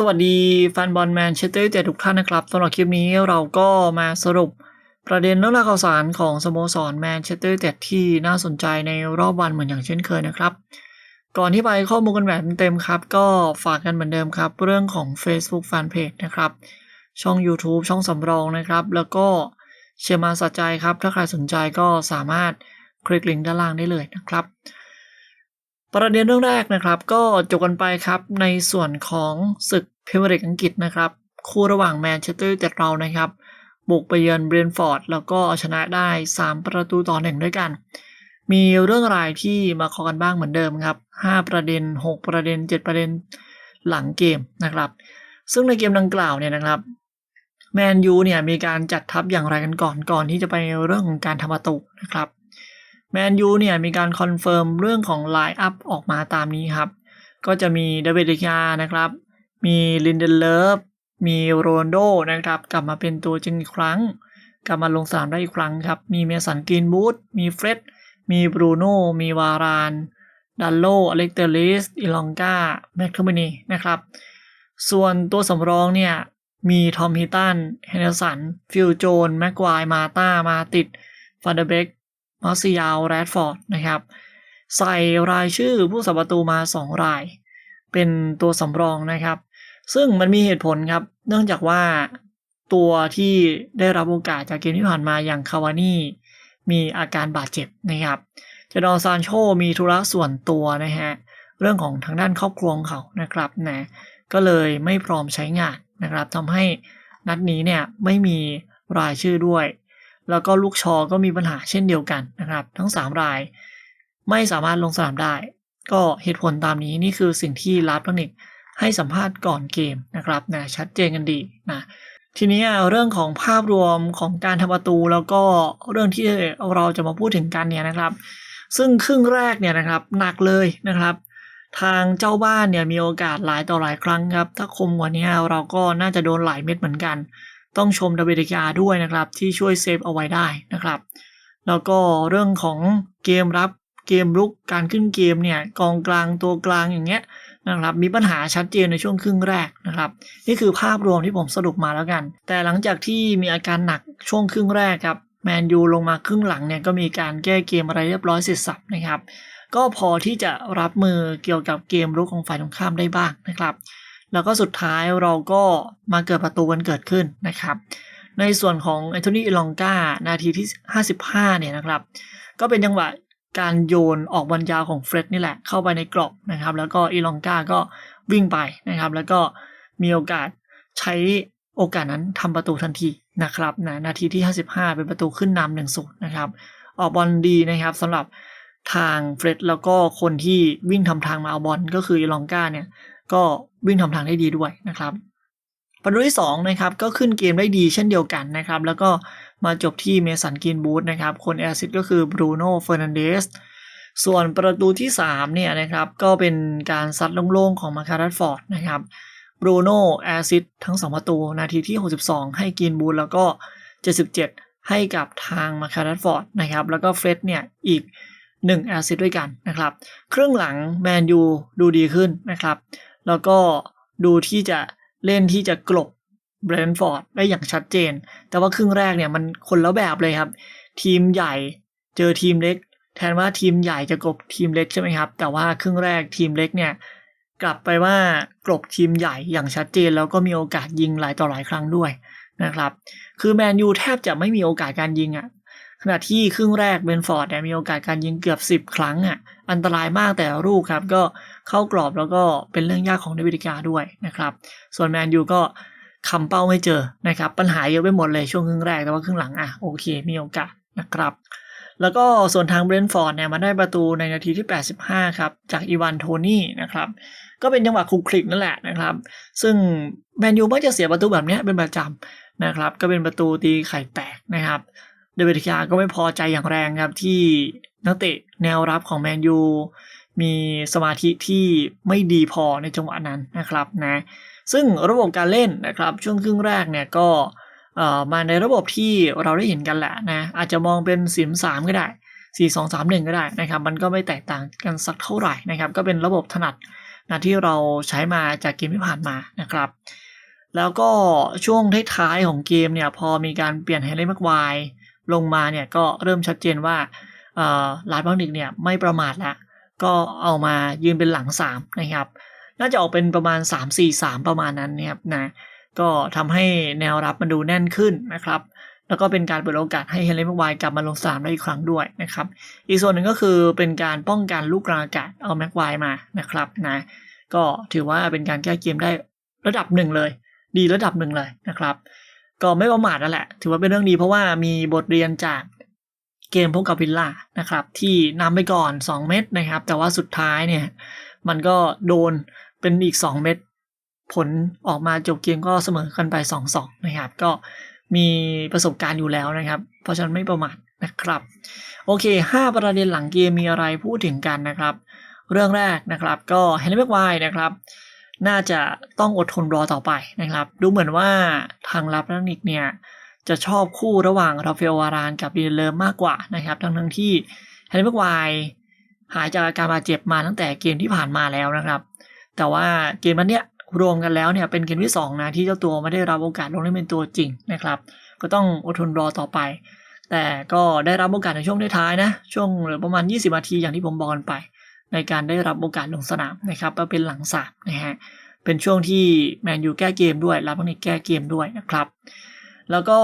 สวัสดีแฟนบอลแมนเชสเตอร์ยูไนเต็ดทุกท่านนะครับสำหรับคลิปนี้เราก็มาสรุปประเด็นเรื่องราวข่าวสารของสโมสรแมนเชสเตอร์ยูไนเต็ดที่น่าสนใจในรอบวันเหมือนอย่างเช่นเคยนะครับ ก่อนที่ไปข้อมูลกันแบบเต็มครับ ก็ฝากกันเหมือนเดิมครับ เรื่องของ Facebook Fanpage นะครับ ช่อง YouTube ช่องสำรองนะครับ แล้วก็เชียร์มาสัจใจครับ ถ้าใครสนใจก็สามารถคลิกลิงก์ด้านล่างได้เลยนะครับ ประเด็นเรื่องแรกนะครับก็จบกันไปครับในส่วนของศึกพรีเมียร์ลีกอังกฤษนะครับ คู่ระหว่างแมนเชสเตอร์ยูไนเต็ดเรานะครับ บุกไปเยือนเบรนฟอร์ด แล้วก็ชนะได้ 3 ประตูต่อหนึ่งด้วยกัน มีเรื่องรายที่มาขอกันบ้างเหมือนเดิมครับ 5 ประเด็น 6 ประเด็น 7 ประเด็นหลังเกมนะครับ ซึ่งในเกมดังกล่าวเนี่ยนะครับแมนยูเนี่ยมีการจัดทัพอย่างไรกันก่อนก่อนที่จะไปเรื่องของการทำประตูนะครับ แมนยูเนี่ยมีการคอนเฟิร์มเรื่องของไลน์อัพออกมาตามนี้ครับ ก็จะมีเดวิดเดกานะครับ มีลินเดนเลิฟมีโรนโดนะครับ กลับมาเป็นตัวจริงอีกครั้ง กลับมาลงสนามได้อีกครั้งครับ มีเมสันกรีนบูธมีเฟร็ดมีบรูโน่มีวารานดัลโลอเล็กเตอริสอิลองกาแมคคาเมนีนะครับ ส่วนตัวสำรองเนี่ย มีทอมฮิตันเฮนเดอร์สัน ฟิลโจน แม็กควายมาตามาติดฟันเดเบก มาซิยาวแรดฟอร์ดนะครับ ใส่รายชื่อผู้สับประตูมา 2 ราย เป็นตัวสำรองนะครับ ซึ่งมันมีเหตุผลครับ เนื่องจากว่าตัวที่ได้รับโอกาสจากเกมที่ผ่านมาอย่างคาวานี่มีอาการบาดเจ็บนะครับเจดอนซานโชมีธุระส่วนตัวนะฮะเรื่องของทางด้านครอบครัวของเขานะครับนะก็เลยไม่พร้อมใช้งานนะครับทำให้นัดนี้เนี่ยไม่มีรายชื่อด้วย แล้วก็ลูกชอก็มีปัญหาเช่นเดียวกันนะครับ ทั้ง 3 ราย ไม่สามารถลงสนามได้ ก็เหตุผลตามนี้นี่คือสิ่งที่ลาฟเทคนิกให้สัมภาษณ์ก่อนเกมนะครับนะชัดเจนกันดีนะทีนี้เรื่องของภาพรวมของการทำประตูแล้วก็เรื่องที่เราจะมาพูดถึงกันเนี่ยนะครับ ซึ่งครึ่งแรกเนี่ยนะครับหนักเลยนะครับ ทางเจ้าบ้านเนี่ยมีโอกาสหลายต่อหลายครั้งครับ ถ้าคมกว่านี้เราก็น่าจะโดนหลายเม็ดเหมือนกัน ต้องชมดาเบดิกาด้วยนะครับ ที่ช่วยเซฟเอาไว้ได้นะครับ แล้วก็เรื่องของเกมรับเกมรุกการขึ้นเกมเนี่ยกองกลางตัวกลางอย่างเงี้ยนะครับมีปัญหาชัดเจนในช่วงครึ่งแรกนะครับนี่คือภาพรวมที่ผมสรุปมาแล้วกัน แต่หลังจากที่มีอาการหนักช่วงครึ่งแรกครับแมนยูลงมาครึ่งหลังเนี่ยก็มีการแก้เกมอะไรเรียบร้อยเสร็จสับนะครับ ก็พอที่จะรับมือเกี่ยวกับเกมรุกของฝ่ายตรงข้ามได้บ้างนะครับ แล้วก็สุดท้ายเราก็มาเกิดประตูกันเกิดขึ้นนะครับ ในส่วนของแอนโทนีอิลองกานาทีที่ 55 เนี่ยนะครับ ก็เป็นจังหวะการโยนออกบอลยาวของเฟร็ดนี่แหละเข้าไปในกรอบนะครับ แล้วก็อีลองกาก็วิ่งไปนะครับ แล้วก็มีโอกาสใช้โอกาสนั้นทำประตูทันทีนะครับนะนาทีที่ 55 เป็นประตูขึ้นนำหนึ่งศูนย์นะครับ ออกบอลดีนะครับสำหรับทางเฟร็ดแล้วก็คนที่วิ่งทำทางมาเอาบอลก็คืออีลองกาเนี่ย ก็วิ่งทำทางได้ดีด้วยนะครับประตูที่2นะครับก็ขึ้นเกมได้ดีเช่นเดียวกันนะครับแล้วก็มาจบที่เมสันกินบูธนะครับคนแอซิดก็คือบรูโน่เฟอร์นันเดสส่วนประตูที่3เนี่ยนะครับก็เป็นการซัดโล่งๆของมาคารัสฟอร์ดนะครับบรูโน่แอซิดทั้ง 2 ประตู นาทีที่ 62 ให้กินบูธแล้วก็ 77 ให้กับทางมาคารัสฟอร์ดนะครับแล้วก็เฟรดเนี่ยอีก1แอซิดด้วยกันนะครับครึ่งหลังแมนยูดูดีขึ้นนะครับ แล้วก็ดูที่จะเล่นที่จะกลบเบรนท์ฟอร์ดได้อย่างชัดเจน แต่ว่าครึ่งแรกเนี่ยมันคนละแบบเลยครับ ทีมใหญ่เจอทีมเล็ก แทนว่าทีมใหญ่จะกลบทีมเล็กใช่ไหมครับ แต่ว่าครึ่งแรกทีมเล็กเนี่ยกลับไปว่ากลบทีมใหญ่อย่างชัดเจน แล้วก็มีโอกาสยิงหลายต่อหลายครั้งด้วยนะครับ คือแมนยูแทบจะไม่มีโอกาสการยิงอะ่ะขณะที่ครึ่งแรกเบนฟอร์ดเนี่ยมีโอกาสการยิงเกือบ 10 ครั้งอะ่ะ อันตรายมากแต่ลูกครับ ก็เข้ากรอบแล้วก็เป็นเรื่องยากของเดวิดกาด้วยนะครับ ส่วนแมนยูก็คำเป้าไม่เจอนะครับ ปัญหาเยอะไปหมดเลยช่วงครึ่งแรกแต่ว่าครึ่งหลังอะโอเคมีโอกาสนะครับ แล้วก็ส่วนทางเบรนท์ฟอร์ดเนี่ยมาได้ประตูในนาทีที่ 85 ครับ จากอีวานโทนี่นะครับก็เป็นจังหวะคลุกคลิกนั่นแหละนะครับ ซึ่งแมนยูมักจะเสียประตูแบบนี้เป็นประจำนะครับ ก็เป็นประตูตีไข่แตกนะครับ เดวิดคาก็ไม่พอใจอย่างแรงครับที่ นักเตะแนวรับของแมนยูมีสมาธิที่ไม่ดีพอในจังหวะนั้นนะครับนะซึ่งระบบการเล่นนะครับช่วงครึ่งแรกเนี่ยก็มาในระบบที่เราได้เห็นกันแหละนะอาจจะมองเป็นสิมสามก็ได้สี่สองสามหนึ่งก็ได้นะครับมันก็ไม่แตกต่างกันสักเท่าไหร่นะครับก็เป็นระบบถนัดนะที่เราใช้มาจากเกมที่ผ่านมานะครับแล้วก็ช่วงท้ายๆของเกมเนี่ยพอมีการเปลี่ยนเฮเลนแม็กไวลงมาเนี่ยก็เริ่มชัดเจนว่า เอ่อลาดบังนิกเนี่ยไม่ประมาทละก็เอามายืนเป็นหลัง3นะครับ น่าจะออกเป็นประมาณ 3 4 3 ประมาณนั้นนะครับนะก็ทำให้แนวรับมันดูแน่นขึ้นนะครับแล้วก็เป็นการเปิดโอกาสให้เฮเลนแม็กไวกลับมาลงสนามได้อีกครั้งด้วยนะครับ อีกส่วนหนึ่งก็คือเป็นการป้องกันลูกกลางอากาศเอาแม็กไวมานะครับนะก็ถือว่าเป็นการแก้เกมได้ระดับหนึ่งเลย ดีระดับหนึ่งเลยนะครับ ก็ไม่ประมาทนั่นแหละ ถือว่าเป็นเรื่องดีเพราะว่ามีบทเรียนจาก เกมพบกับวิลล่านะครับ ที่นำไปก่อน 2 เม็ดนะครับ แต่ว่าสุดท้ายเนี่ย มันก็โดนเป็นอีก 2 เม็ดผลออกมาจบเกมก็เสมอกันไป 2-2 นะครับ ก็มีประสบการณ์อยู่แล้วนะครับ เพราะฉะนั้นไม่ประมาทนะครับ โอเค 5 ประเด็นหลังเกมมีอะไรพูดถึงกันนะครับ เรื่องแรกนะครับก็เฮนรี่แม็กไวนะครับ น่าจะต้องอดทนรอต่อไปนะครับ ดูเหมือนว่าทางรับนักนิกเนี่ย จะชอบคู่ระหว่างราฟาเอลวารานกับดีเลอร์มากกว่านะครับ ทั้งทั้งที่เฮนรี่แม็กไวหายจากอาการบาดเจ็บมาตั้งแต่เกมที่ผ่านมาแล้วนะครับ แต่ว่าเกมนั้นเนี่ยรวมกันแล้วเนี่ยเป็นเกมที่2นะที่เจ้าตัวไม่ได้รับโอกาสลงเล่นเป็นตัวจริงนะครับ ก็ต้องอดทนรอต่อไป แต่ก็ได้รับโอกาสในช่วงท้ายนะ ช่วงเหลือประมาณ 20นาทีอย่างที่ผมบอกกันไป ในการได้รับโอกาสลงสนามนะครับก็เป็นหลังสามนะฮะเป็นช่วงที่แมนยูแก้เกมด้วยรับบังนิกแก้เกมด้วยนะครับ แล้วก็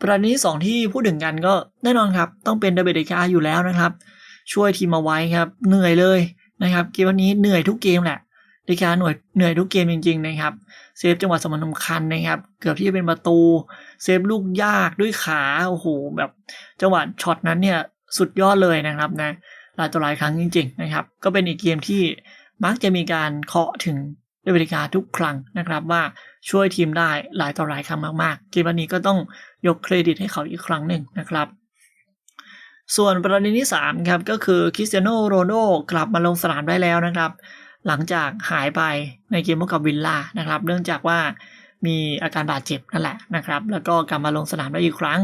ประเด็นที่สองที่พูดถึงกันก็แน่นอนครับต้องเป็นเดบิเดคาอยู่แล้วนะครับ ช่วยทีมเอาไว้ครับเหนื่อยเลยนะครับเกมวันนี้เหนื่อยทุกเกมแหละเดคาหน่วยเหนื่อยทุกเกมจริง ๆ นะครับเซฟจังหวะสำคัญนะครับเกือบที่จะเป็นประตูเซฟลูกยากด้วยขาโอ้โหแบบจังหวะช็อตนั้นเนี่ยสุดยอดเลยนะครับนะหลายต่อหลายครั้งจริง ๆ นะครับ ก็เป็นอีกเกมที่มักจะมีการเคาะถึง เดวิดกาทุกครั้งนะครับว่าช่วยทีมได้หลายต่อหลายครั้งมากๆเกมวันนี้ก็ต้องยกเครดิตให้เขาอีกครั้งหนึ่งนะครับส่วนประเด็นที่ 3 ครับ ก็คือคริสเตียโนโรนัลโดกลับมาลงสนามได้แล้วนะครับ หลังจากหายไปในเกมพบกับวิลล่านะครับ เนื่องจากว่ามีอาการบาดเจ็บนั่นแหละนะครับ แล้วก็กลับมาลงสนามได้อีกครั้ง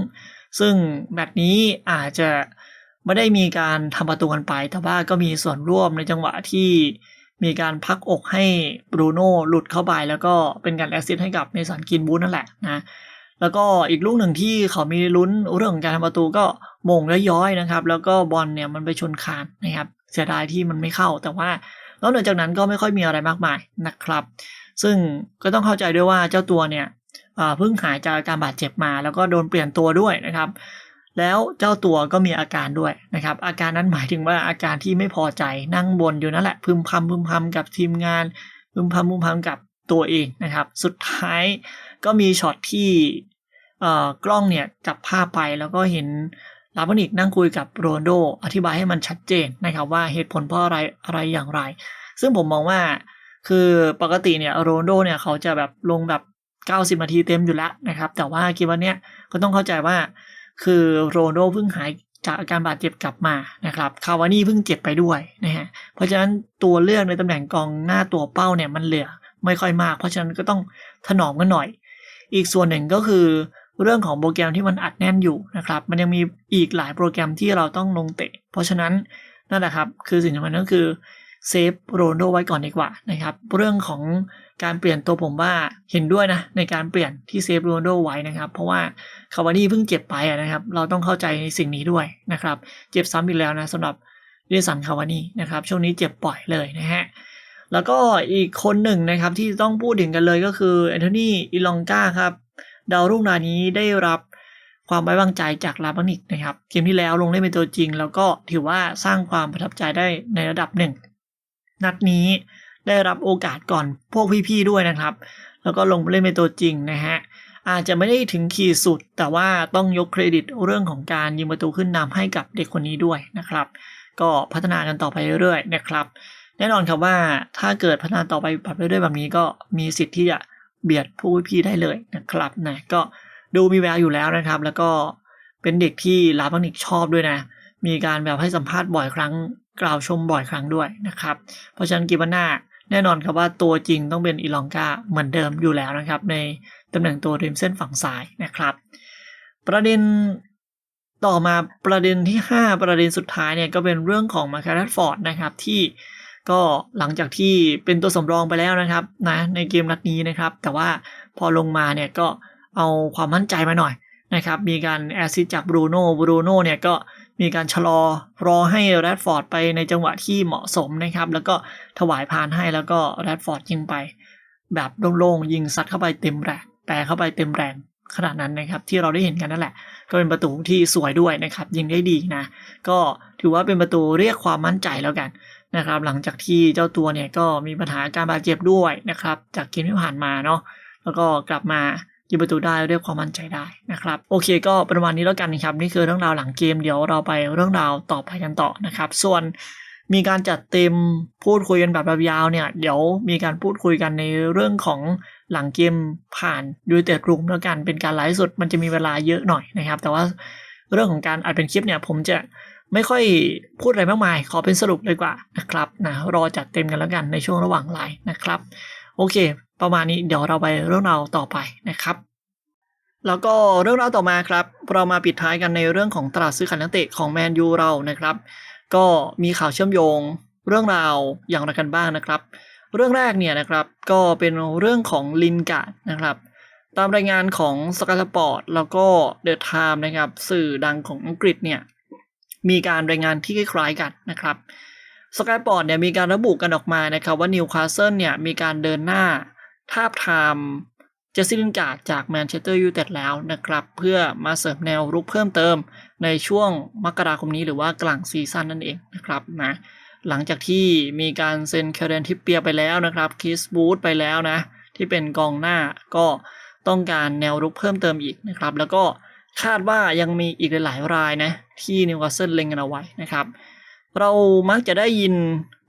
ซึ่งแมตช์นี้อาจจะไม่ได้มีการทำประตูกันไป แต่ว่าก็มีส่วนร่วมในจังหวะที่ มีการพักอกให้บรูโน่หลุดเข้าไปแล้วก็เป็นการแอสซิสต์ให้กับเมสันกินบูธนั่นแหละนะแล้วก็อีกลูกหนึ่งที่เขามีลุ้นเรื่องการทำประตูก็มงและย้อยนะครับ แล้วก็บอลเนี่ยมันไปชนคานนะครับเสียดายที่มันไม่เข้า แต่ว่าแล้วเหนือจากนั้นก็ไม่ค่อยมีอะไรมากมายนะครับ ซึ่งก็ต้องเข้าใจด้วยว่าเจ้าตัวเนี่ยเพิ่งหายจากการบาดเจ็บมา แล้วก็โดนเปลี่ยนตัวด้วยนะครับ แล้วเจ้าตัวก็มีอาการด้วยนะครับ อาการนั้นหมายถึงว่าอาการที่ไม่พอใจนั่งบนอยู่นั่นแหละพึมพำพึมพำกับทีมงานพึมพำพึมพำกับตัวเองนะครับ สุดท้ายก็มีช็อตที่กล้องเนี่ยจับภาพไปแล้วก็เห็นลาบานิกนั่งคุยกับโรนโด อธิบายให้มันชัดเจนนะครับว่าเหตุผลเพราะอะไรอะไรอย่างไร ซึ่งผมมองว่าคือปกติเนี่ยโรนโดเนี่ยเขาจะแบบลงแบบ 90นาทีเต็มอยู่แล้วนะครับ แต่ว่าเกมวันเนี้ยก็ต้องเข้าใจว่า คือโรนโดเพิ่งหายจากอาการบาดเจ็บกลับมานะครับ คาวานี่เพิ่งเจ็บไปด้วยนะฮะ เพราะฉะนั้นตัวเลือกในตำแหน่งกองหน้าตัวเป้าเนี่ยมันเหลือไม่ค่อยมาก เพราะฉะนั้นก็ต้องถนอมกันหน่อย อีกส่วนหนึ่งก็คือเรื่องของโปรแกรมที่มันอัดแน่นอยู่นะครับ มันยังมีอีกหลายโปรแกรมที่เราต้องลงเตะ เพราะฉะนั้นนั่นแหละครับ คือสิ่งสำคัญก็คือ เซฟโรนโดไว้ก่อนดีกว่านะครับเรื่องของการเปลี่ยนตัวผมว่าเห็นด้วยนะในการเปลี่ยนที่เซฟโรนโดไว้นะครับ เพราะว่าคาวานี่เพิ่งเจ็บไปนะครับ เราต้องเข้าใจในสิ่งนี้ด้วยนะครับ เจ็บซ้ำอีกแล้วนะสำหรับเดสันคาวานี่นะครับ ช่วงนี้เจ็บปล่อยเลยนะฮะแล้วก็อีกคนหนึ่งนะครับที่ต้องพูดถึงกันเลยก็คือแอนโทนีอิลองกาครับดาวรุ่งรายนี้ได้รับความไว้วางใจจากลาบานิกนะครับเกมที่แล้วลงเล่นเป็นตัวจริง แล้วก็ถือว่าสร้างความประทับใจได้ในระดับหนึ่ง นัดนี้ได้รับโอกาสก่อนพวกพี่ๆด้วยนะครับ แล้วก็ลงเล่นเป็นตัวจริงนะฮะอาจจะไม่ได้ถึงขีดสุด แต่ว่าต้องยกเครดิตเรื่องของการยิงประตูขึ้นนำให้กับเด็กคนนี้ด้วยนะครับ ก็พัฒนากันต่อไปเรื่อยๆนะครับ แน่นอนครับว่าถ้าเกิดพัฒนาต่อไปแบบเรื่อยๆแบบนี้ก็มีสิทธิ์ที่จะเบียดผู้พี่ได้เลยนะครับนะก็ดูมีแววอยู่แล้วนะครับ แล้วก็เป็นเด็กที่ลาบังนิกชอบด้วยนะ มีการแบบให้สัมภาษณ์บ่อยครั้ง กล่าวชมบ่อยครั้งด้วยนะครับ เพราะฉะนั้นกีบันนาแน่นอนครับว่าตัวจริงต้องเป็นอีลองกาเหมือนเดิมอยู่แล้วนะครับ ในตำแหน่งตัวริมเส้นฝั่งซ้ายนะครับ ประเด็นต่อมาประเด็นที่ 5 ประเด็นสุดท้ายเนี่ยก็เป็นเรื่องของมาคาร์ฟอร์ดนะครับที่ก็หลังจากที่เป็นตัวสำรองไปแล้วนะครับนะในเกมนัดนี้นะครับ แต่ว่าพอลงมาเนี่ยก็เอาความมั่นใจมาหน่อยนะครับ มีการแอซิสจากบรูโน่บรูโน่เนี่ยก็ มีการชะลอรอให้แรดฟอร์ดไปในจังหวะที่เหมาะสมนะครับ แล้วก็ถวายพานให้แล้วก็แรดฟอร์ดยิงไป แบบโล่งๆยิงซัดเข้าไปเต็มแรงแต่เข้าไปเต็มแรงขนาดนั้นนะครับที่เราได้เห็นกันนั่นแหละ ก็เป็นประตูที่สวยด้วยนะครับ ยิงได้ดีนะ ก็ถือว่าเป็นประตูเรียกความมั่นใจแล้วกันนะครับ หลังจากที่เจ้าตัวเนี่ยก็มีปัญหาการบาดเจ็บด้วยนะครับ จากเกมที่ผ่านมาเนาะแล้วก็กลับมา ยิงประตูได้เรียความมั่นใจได้นะครับโอเค ก็ประมาณนี้แล้วกันนะครับนี่คือเรื่องราวหลังเกมเดี๋ยวเราไปเรื่องราวต่อไปกันต่อนะครับ ส่วนมีการจัดเต็มพูดคุยกันแบบยาวเนี่ย เดี๋ยวมีการพูดคุยกันในเรื่องของหลังเกมผ่านดูเต d รูมแล้วกันเป็นการไลฟ์สดมันจะมีเวลาเยอะหน่อยนะครับ แต่ว่าเรื่องของการอัดเป็นคลิปเนี่ย ผมจะไม่ค่อยพูดอะไรมากมาย ขอเป็นสรุปเลยกว่านะครับนะรอจัดเต็มกันแล้วกันในช่วงระหว่างไลฟ์นะครับ โอเค ประมาณนี้เดี๋ยวเราไปเรื่องราวต่อไปนะครับ แล้วก็เรื่องราวต่อมาครับ เรามาปิดท้ายกันในเรื่องของตลาดซื้อขายนักเตะของแมนยูเรานะครับ ก็มีข่าวเชื่อมโยง เรื่องราวอย่างไรกันบ้างนะครับ เรื่องแรกเนี่ยนะครับก็เป็นเรื่องของลินการ์ดนะครับตามรายงานของสกายสปอร์ตแล้วก็เดอะไทม์นะครับ สื่อดังของอังกฤษเนี่ยมีการรายงานที่คล้ายกันนะครับสกายปอร์ตเนี่ยมีการระบุกันออกมานะครับว่านิวคาสเซิลเนี่ยมีการเดินหน้า ทาบทามเจสซี่ลินการ์ดจากแมนเชสเตอร์ยูไนเต็ดแล้วนะครับ เพื่อมาเสริมแนวรุกเพิ่มเติมในช่วงมกราคมนี้หรือว่ากลางซีซั่นนั่นเองนะครับนะหลังจากที่มีการเซ็นแคเรนทิปเปียไปแล้วนะครับคิสบูธไปแล้วนะ ที่เป็นกองหน้าก็ต้องการแนวรุกเพิ่มเติมอีกนะครับ แล้วก็คาดว่ายังมีอีกหลายรายนะที่นิวคาสเซิลเล็งกันเอาไว้นะครับ เรามักจะได้ยิน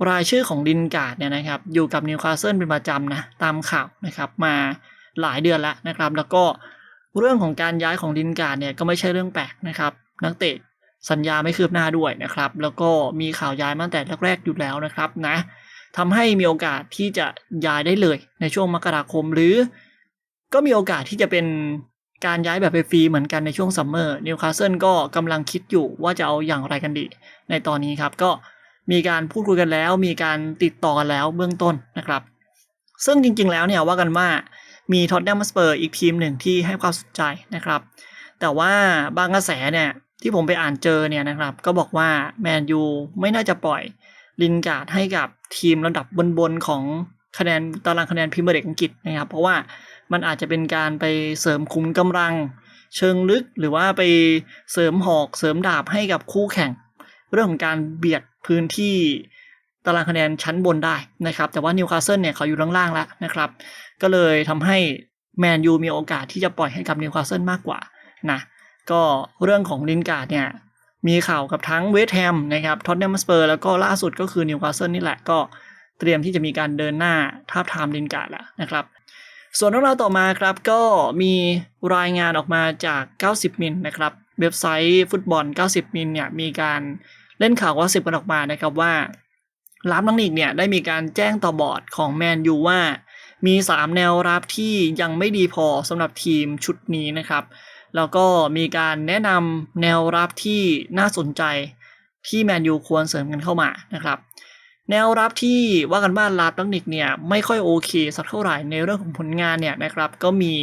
รายชื่อของดินการ์ดเนี่ยนะครับ อยู่กับนิวคาสเซิลเป็นประจำนะ ตามข่าวนะครับมาหลายเดือนแล้วนะครับ แล้วก็เรื่องของการย้ายของดินการ์ดเนี่ยก็ไม่ใช่เรื่องแปลกนะครับ นักเตะสัญญาไม่คืบหน้าด้วยนะครับ แล้วก็มีข่าวย้ายมาตั้งแต่แรกๆอยู่แล้วนะครับนะทำให้มีโอกาสที่จะย้ายได้เลยในช่วงมกราคมหรือ ก็มีโอกาสที่จะเป็น การย้ายแบบฟรีเหมือนกันในช่วงซัมเมอร์นิวคาสเซิลก็กำลังคิดอยู่ว่าจะเอาอย่างไรกันดี ในตอนนี้ครับก็มีการพูดคุยกันแล้ว มีการติดต่อกันแล้วเบื้องต้นนะครับ ซึ่งจริงๆแล้วเนี่ยว่ากันว่ามีท็อตแนมสเปอร์อีกทีมหนึ่งที่ให้ความสนใจนะครับ แต่ว่าบางกระแสเนี่ยที่ผมไปอ่านเจอเนี่ยนะครับ ก็บอกว่าแมนยูไม่น่าจะปล่อยลินการ์ดให้กับทีมระดับบนๆของ คะแนนตารางคะแนนพรีเมียร์ลีกอังกฤษนะครับ เพราะว่ามันอาจจะเป็นการไปเสริมคุมกำลัง เชิงลึกหรือว่าไปเสริมหอกเสริมดาบให้กับคู่แข่ง เรื่องของการเบียดพื้นที่ตารางคะแนนชั้นบนได้นะครับ แต่ว่านิวคาสเซิลเนี่ยเขาอยู่ล่างๆแล้วนะครับ ก็เลยทำให้แมนยูมีโอกาสที่จะปล่อยให้กับนิวคาสเซิลมากกว่านะก็เรื่องของลินการ์ดเนี่ยมีข่าวกับทั้งเวสต์แฮมนะครับท็อตแนมสเปอร์แล้วก็ล่าสุดก็คือนิวคาสเซิลนี่แหละก็ เตรียมที่จะมีการเดินหน้าทาบทามลินการ์ดแล้วนะครับส่วนเรื่องราวต่อมาครับก็มีรายงานออกมาจาก 90 มิลนะครับ เว็บไซต์ฟุตบอล 90 มิลเนี่ยมีการเล่นข่าวว่าสิบกันออกมานะครับว่ารับนังนิกเนี่ยได้มีการแจ้งต่อบอร์ดของแมนยูว่า มี 3 แนวรับที่ยังไม่ดีพอสำหรับทีมชุดนี้นะครับ แล้วก็มีการแนะนำแนวรับที่น่าสนใจที่แมนยูควรเสริมกันเข้ามานะครับ แนวรับที่ว่ากันว่าลาดลักนิกเนี่ยไม่ค่อยโอเคสักเท่าไหร่ในเรื่องของผลงานเนี่ยนะครับก็มี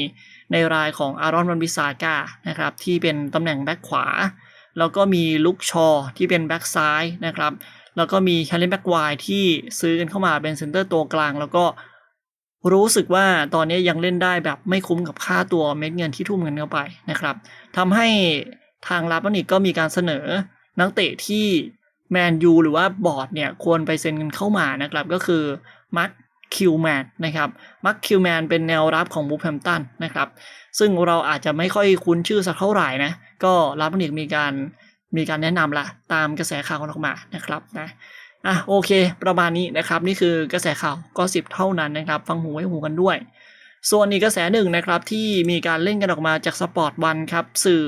ในรายของอารอนวันบิซากานะครับที่เป็นตำแหน่งแบ็คขวา แล้วก็มีลุกชอที่เป็นแบ็คซ้ายนะครับแล้วก็มีชาเลนแบ็กไวที่ซื้อกันเข้ามาเป็นเซนเตอร์ตัวกลาง แล้วก็รู้สึกว่าตอนนี้ยังเล่นได้แบบไม่คุ้มกับค่าตัวเม็ดเงินที่ทุ่มเงินเข้าไปนะครับทำให้ทางรับนิกก็มีการเสนอนักเตะที่ แมนยูหรือว่าบอร์ดเนี่ยควรไปเซ็นกันเข้ามานะครับก็คือมัคคิวแมนนะครับมัคคิวแมนเป็นแนวรับของบูแฮมตันนะครับซึ่งเราอาจจะไม่ค่อยคุ้นชื่อสักเท่าไหร่นะก็รับนิกมีการมีการแนะนำละตามกระแสข่าวออกมานะครับนะอะโอเค ประมาณนี้นะครับนี่คือกระแสข่าวก็สิบเท่านั้นนะครับ ฟังหูไว้หูกันด้วย ส่วนอีกกระแสหนึ่งนะครับที่มีการเล่นกันออกมาจากสปอร์ตวันครับสื่อ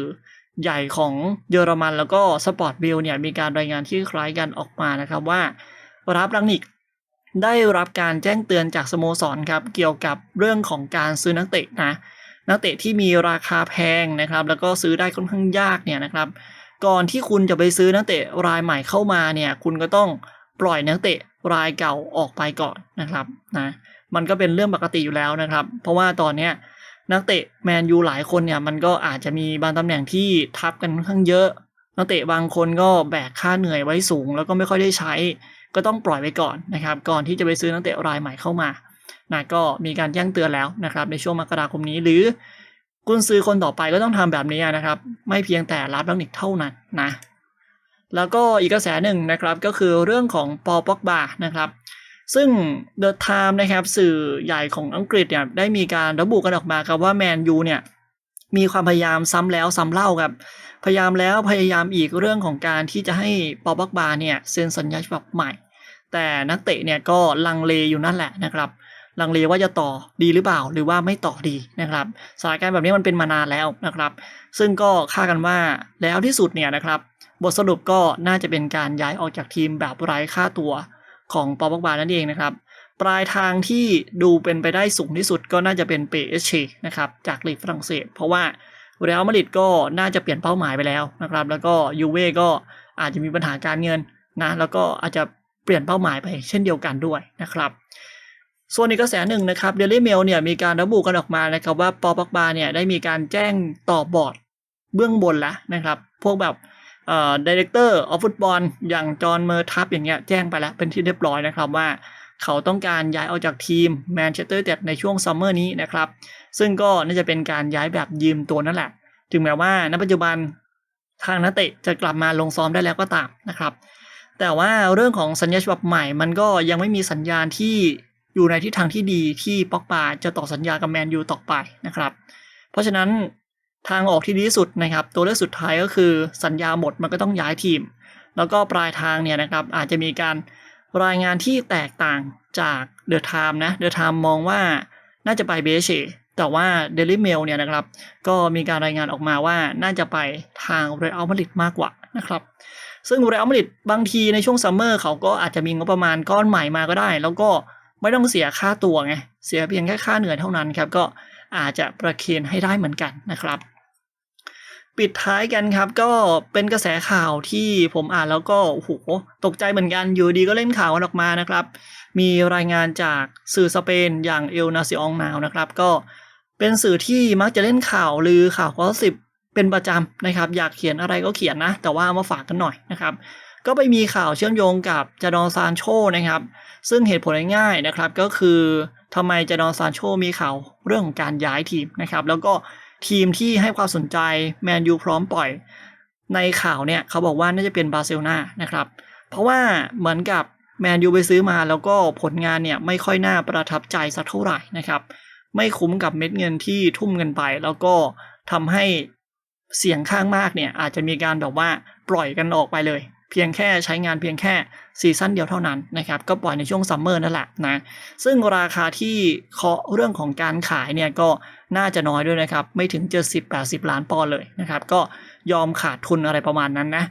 ใหญ่ของเยอรมันแล้วก็สปอร์ตบิลเนี่ยมีการรายงานที่คล้ายกันออกมานะครับว่ารับรังนิกได้รับการแจ้งเตือนจากสโมสรครับเกี่ยวกับเรื่องของการซื้อนักเตะนะนักเตะที่มีราคาแพงนะครับ แล้วก็ซื้อได้ค่อนข้างยากเนี่ยนะครับ ก่อนที่คุณจะไปซื้อนักเตะรายใหม่เข้ามาเนี่ยคุณก็ต้องปล่อยนักเตะรายเก่าออกไปก่อนนะครับนะมันก็เป็นเรื่องปกติอยู่แล้วนะครับ เพราะว่าตอนเนี้ย นักเตะแมนยูหลายคนเนี่ยมันก็อาจจะมีบางตำแหน่งที่ทับกันค่อนข้างเยอะ นักเตะบางคนก็แบกค่าเหนื่อยไว้สูง แล้วก็ไม่ค่อยได้ใช้ ก็ต้องปล่อยไว้ก่อนนะครับ ก่อนที่จะไปซื้อนักเตะรายใหม่เข้ามานะก็มีการแจ้งเตือนแล้วนะครับในช่วงมกราคมนี้หรือกุนซื้อคนต่อไปก็ต้องทำแบบนี้นะครับ ไม่เพียงแต่รับลักนิกเท่านั้นนะ แล้วก็อีกกระแสหนึ่งนะครับก็คือเรื่องของปอป็อกบานะครับ ซึ่ง The Time นะครับสื่อใหญ่ของอังกฤษเนี่ยได้มีการระบุกันออกมาครับว่าแมนยูเนี่ยมีความพยายามซ้ำแล้วซ้ำเล่าครับ พยายามแล้วพยายามอีกเรื่องของการที่จะให้ปอป็อกบาเนี่ยเซ็นสัญญาฉบับใหม่ แต่นักเตะเนี่ยก็ลังเลอยู่นั่นแหละนะครับ ลังเลว่าจะต่อดีหรือเปล่าหรือว่าไม่ต่อดีนะครับสถานการณ์แบบนี้มันเป็นมานานแล้วนะครับ ซึ่งก็คาดกันว่าแล้วที่สุดเนี่ยนะครับ บทสรุปก็น่าจะเป็นการย้ายออกจากทีมแบบไร้ค่าตัว ของปอปอกบานั่นเองนะครับ ปลายทางที่ดูเป็นไปได้สูงที่สุดก็น่าจะเป็นเปเอชนะครับจากลีกฝรั่งเศส เพราะว่าเรอัลมาดริดก็น่าจะเปลี่ยนเป้าหมายไปแล้วนะครับ แล้วก็ยูเว่ก็อาจจะมีปัญหาการเงินนะแล้วก็อาจจะเปลี่ยนเป้าหมายไปเช่นเดียวกันด้วยนะครับส่วนอีกกระแสหนึ่งนะครับเดลี่เมลเนี่ยมีการระบุกันออกมานะครับว่าปอปักบาเนี่ยได้มีการแจ้งต่อบอร์ดเบื้องบนแล้วนะครับ พวกแบบ เอ่อดีเรคเตอร์ออฟฟุตบอลอย่างจอห์นเมอร์ทับอย่างเงี้ยแจ้งไปแล้วเป็นที่เรียบร้อยนะครับว่า เขาต้องการย้ายออกจากทีมแมนเชสเตอร์เต็ดในช่วงซัมเมอร์นี้นะครับ ซึ่งก็น่าจะเป็นการย้ายแบบยืมตัวนั่นแหละ ถึงแม้ว่าณปัจจุบันทางนักเตะจะกลับมาลงซ้อมได้แล้วก็ตามนะครับ แต่ว่าเรื่องของสัญญาฉบับใหม่มันก็ยังไม่มีสัญญาณที่อยู่ในทิศทางที่ดีที่ป็อกบาจะต่อสัญญากับแมนยูต่อไปนะครับ เพราะฉะนั้น ทางออกที่ดีที่สุดนะครับ ตัวเลือกสุดท้ายก็คือสัญญาหมดมันก็ต้องย้ายทีม แล้วก็ปลายทางเนี่ยนะครับอาจจะมีการรายงานที่แตกต่างจากเดอะไทม์นะเดอะไทม์มองว่าน่าจะไปเบเชแต่ว่าเดลิเมลเนี่ยนะครับก็มีการรายงานออกมาว่าน่าจะไปทางเรอัลมาดริดมากกว่านะครับซึ่งเรอัลมาดริดบางทีในช่วงซัมเมอร์เขาก็อาจจะมีงบประมาณก้อนใหม่มาก็ได้ แล้วก็ไม่ต้องเสียค่าตัวไงเสียเพียงแค่ค่าเหนื่อยเท่านั้นครับก็อาจจะประเคนให้ได้เหมือนกันนะครับ ปิดท้ายกันครับ ก็เป็นกระแสข่าวที่ผมอ่านแล้วก็โอ้โหตกใจเหมือนกันอยู่ดีก็เล่นข่าวกันออกมานะครับ มีรายงานจากสื่อสเปนอย่างเอลนาซิองนาวนะครับ ก็เป็นสื่อที่มักจะเล่นข่าวลือข่าวกอสิบเป็นประจำนะครับ อยากเขียนอะไรก็เขียนนะ แต่ว่ามาฝากกันหน่อยนะครับ ก็ไปมีข่าวเชื่อมโยงกับจาดอนซานโชนะครับ ซึ่งเหตุผลง่ายๆนะครับก็คือทำไมจาดอนซานโชมีข่าวเรื่องของการย้ายทีมนะครับ แล้วก็ ทีมที่ให้ความสนใจแมนยูพร้อมปล่อย ในข่าวเนี่ยเขาบอกว่าน่าจะเป็นบาร์เซโลนานะครับ เพราะว่าเหมือนกับแมนยูไปซื้อมาแล้วก็ผลงานเนี่ยไม่ค่อยน่าประทับใจสักเท่าไหร่นะครับ ไม่คุ้มกับเม็ดเงินที่ทุ่มเงินไป แล้วก็ทำให้เสียงข้างมากเนี่ยอาจจะมีการแบบว่าปล่อยกันออกไปเลย พียงแค่ใช้งานเพียงแค่ซีซั่นเดียวเท่านั้นนะครับ ก็ปล่อยในช่วงซัมเมอร์นั่นแหละนะ ซึ่งราคาที่เคาะเรื่องของการขายเนี่ยก็น่าจะน้อยด้วยนะครับ ไม่ถึง70-80ล้านปอนด์เลยนะครับ ก็ยอมขาดทุนอะไรประมาณนั้นนะ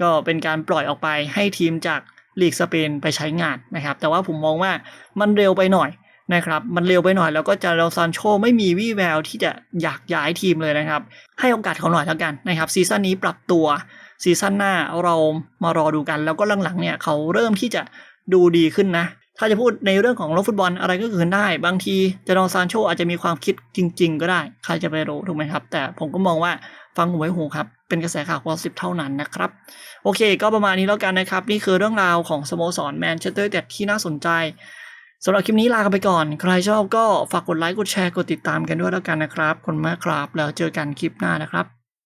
ก็เป็นการปล่อยออกไปให้ทีมจากลีกสเปนไปใช้งานนะครับ แต่ว่าผมมองว่ามันเร็วไปหน่อยนะครับ มันเร็วไปหน่อยแล้วก็จาเราซานโชไม่มีวี่แววที่จะอยากย้ายทีมเลยนะครับ ให้โอกาสเขาหน่อยแล้วกันนะครับซีซั่นนี้ปรับตัว ซีซั่นหน้าเรามารอดูกัน แล้วก็หลังๆเนี่ยเขาเริ่มที่จะดูดีขึ้นนะ ถ้าจะพูดในเรื่องของโลกฟุตบอลอะไรก็เกิดได้ บางทีจาดอนซานโชอาจจะมีความคิดจริง ๆ ก็ได้ ใครจะไปรู้ถูกไหมครับ แต่ผมก็มองว่าฟังหูไว้หูครับ เป็นกระแสข่าวพอสิบเท่านั้นนะครับ โอเค ก็ประมาณนี้แล้วกันนะครับ นี่คือเรื่องราวของสโมสรแมนเชสเตอร์เต็ดที่น่าสนใจสำหรับคลิปนี้ลากันไปก่อน ใครชอบก็ฝากกดไลค์ กดแชร์ กดติดตามกันด้วยแล้วกันนะครับคุณมากครับ แล้วเจอกันคลิปหน้านะครับ